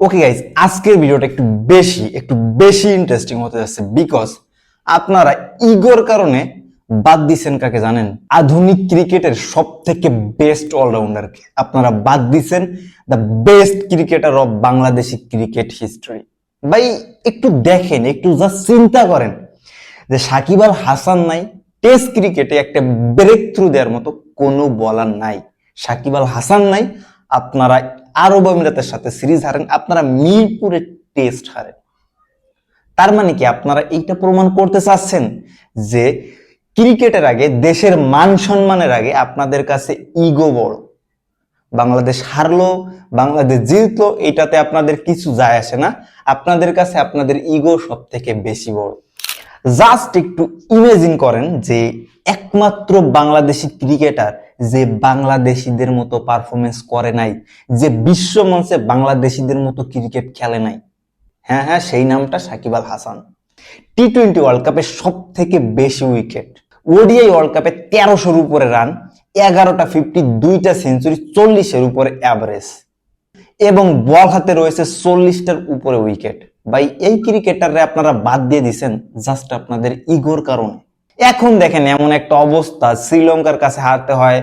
Okay guys আজকের ভিডিওটা একটু বেশি একটু বেশি ইন্টারেস্টিং হতে যাচ্ছে বিকজ আপনারা ইগোর কারণে বাদ দিচ্ছেন কাকে জানেন? আধুনিক ক্রিকেটের সব থেকে বেস্ট অলরাউন্ডারকে আপনারা বাদ দিচ্ছেন the best cricketer of Bangladeshi cricket history ভাই, একটু দেখেন, একটু জাস্ট চিন্তা করেন যে সাকিব আল হাসান নাই টেস্ট ক্রিকেটে একটা ব্রেক থ্রু দেওয়ার মতো কোনো বলার নাই। সাকিব আল হাসান নাই, আপনারা আরব আমিরাতের সাথে সিরিজ হারেন, আপনারা মিরপুরে টেস্ট হারেন। তার মানে কি, আপনারা এইটা প্রমাণ করতে চাচ্ছেন যে ক্রিকেটের আগে, দেশের মান সম্মানের আগে আপনাদের কাছে ইগো বড়। বাংলাদেশ হারলো, বাংলাদেশ জিতলো, এটাতে আপনাদের কিছু যায় আসে না। আপনাদের কাছে আপনাদের ইগো সব থেকে বেশি বড়। জাস্ট একটু ইমেজিন করেন যে একমাত্র বাংলাদেশি ক্রিকেটার যে বাংলাদেশিদের মতো পারফরমেন্স করে নাই, যে বিশ্ব মঞ্চে বাংলাদেশিদের মতো ক্রিকেট খেলে নাই। হ্যাঁ হ্যাঁ সেই নামটা Shakib Al Hasan. T twenty world কাপে সব থেকে বেশি উইকেট ওডিআই ওয়ার্ল্ড কাপে তেরোশোর উপরে রান এগারোটা ফিফটি দুইটা সেঞ্চুরি চল্লিশের উপরে অ্যাভারেজ এবং বল হাতে রয়েছে চল্লিশটার উপরে উইকেট ভাই, এই ক্রিকেটাররে আপনারা বাদ দিয়ে দিছেন জাস্ট আপনাদের ইগোর কারণে। এখন দেখেন এমন একটা অবস্থা, শ্রীলঙ্কার কাছে হারতে হয়,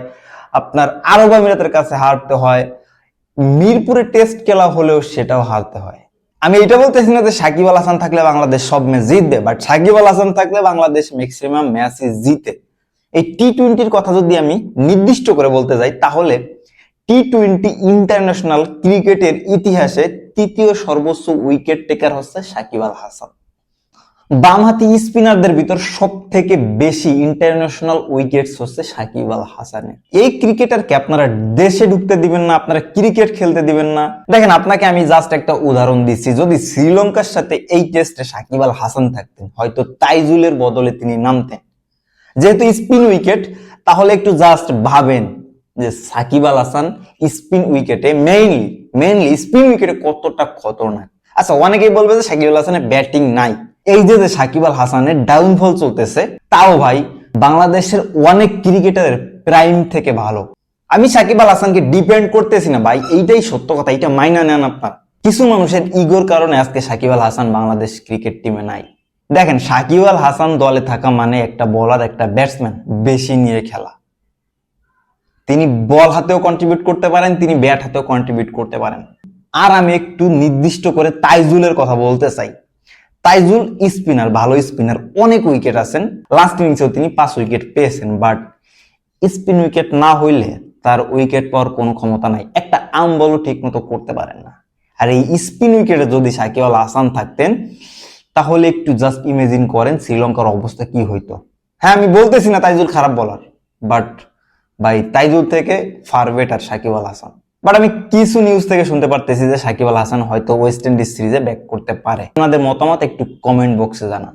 আপনার আরব আমিরাতের কাছে হারতে হয়, মিরপুরে টেস্ট খেলা হলেও সেটাও হারতে হয়। আমি এটা বলতেছি না যে সাকিব আল হাসান থাকলে বাংলাদেশ সব ম্যাচ জিতবে বাট সাকিব আল হাসান থাকলে বাংলাদেশ ম্যাক্সিমাম ম্যাচই জিতে। এই টি টোয়েন্টির কথা যদি আমি নির্দিষ্ট করে বলতে যাই, তাহলে টি টোয়েন্টি ইন্টারন্যাশনাল ক্রিকেটের ইতিহাসে তৃতীয় সর্বোচ্চ উইকেট টেকার হচ্ছে সাকিব আল হাসান। বামহাতি স্পিনারদের ভিতর সব থেকে বেশি ইন্টারন্যাশনাল উইকেটস হচ্ছে সাকিব আল হাসানের। এই ক্রিকেটারকে আপনারা দেশে ঢুকতে দিবেন না, আপনারা ক্রিকেট খেলতে দিবেন না। দেখেন, আপনাকে আমি জাস্ট একটা উদাহরণ দিচ্ছি। যদি শ্রীলঙ্কার সাথে এই টেস্টে সাকিব আল হাসান থাকতেন, হয়তো তাইজুলের বদলে তিনি নামতেন। যেহেতু স্পিন উইকেট তাহলে একটু জাস্ট ভাবেন যে সাকিব আল হাসান স্পিন উইকেটে মেইনলি মেইনলি স্পিন উইকেটে কতটা খতরনাক। আচ্ছা অনেকেই বলবে যে সাকিব আল হাসানের ব্যাটিং নাই। এই যে যে সাকিব আল হাসানের ডাউনফল চলতেছে, তাও ভাই বাংলাদেশের অনেক ক্রিকেটারের প্রাইম থেকে ভালো। আমি সাকিব আল হাসানকে ডিপেন্ড করতেছি না ভাই, এইটাই সত্য কথা এটা মাইনা নেন আপনার। কিছু মানুষের ইগোর কারণে আজকে সাকিব আল হাসান বাংলাদেশ ক্রিকেট টিমে নাই। দেখেন, সাকিব আল হাসান দলে থাকা মানে একটা বলার একটা ব্যাটসম্যান বেশি নিয়ে খেলা। তিনি বল হাতেও কন্ট্রিবিউট করতে পারেন, তিনি ব্যাট হাতেও কন্ট্রিবিউট করতে পারেন। আর আমি একটু নির্দিষ্ট করে তাইজুলের কথা বলতে চাই। তাইজুল স্পিনার, ভালো স্পিনার, অনেক উইকেট আছেন। লাস্ট ইনিংসেও তিনি পাঁচ উইকেট পেয়েছেন বাট স্পিন উইকেট না হইলে তার উইকেট পাওয়ার কোনো ক্ষমতা নাই। একটা আম বলও ঠিক মতো করতে পারেন না। আর এই স্পিন উইকেটে যদি সাকিব আল হাসান থাকতেন, তাহলে একটু জাস্ট ইমেজিন করেন শ্রীলঙ্কার অবস্থা কি হইতো। হ্যাঁ আমি বলতেছি না তাইজুল খারাপ বলার বাট ভাই তাইজুল থেকে far better Shakib Al Hasan. But আমি কিছু নিউজ থেকে শুনতে পারতেছি যে সাকিব আল হাসান হয়তো ওয়েস্ট ইন্ডিজ সিরিজে ব্যাক করতে পারে। আপনাদের মতামত একটু কমেন্ট বক্সে জানান।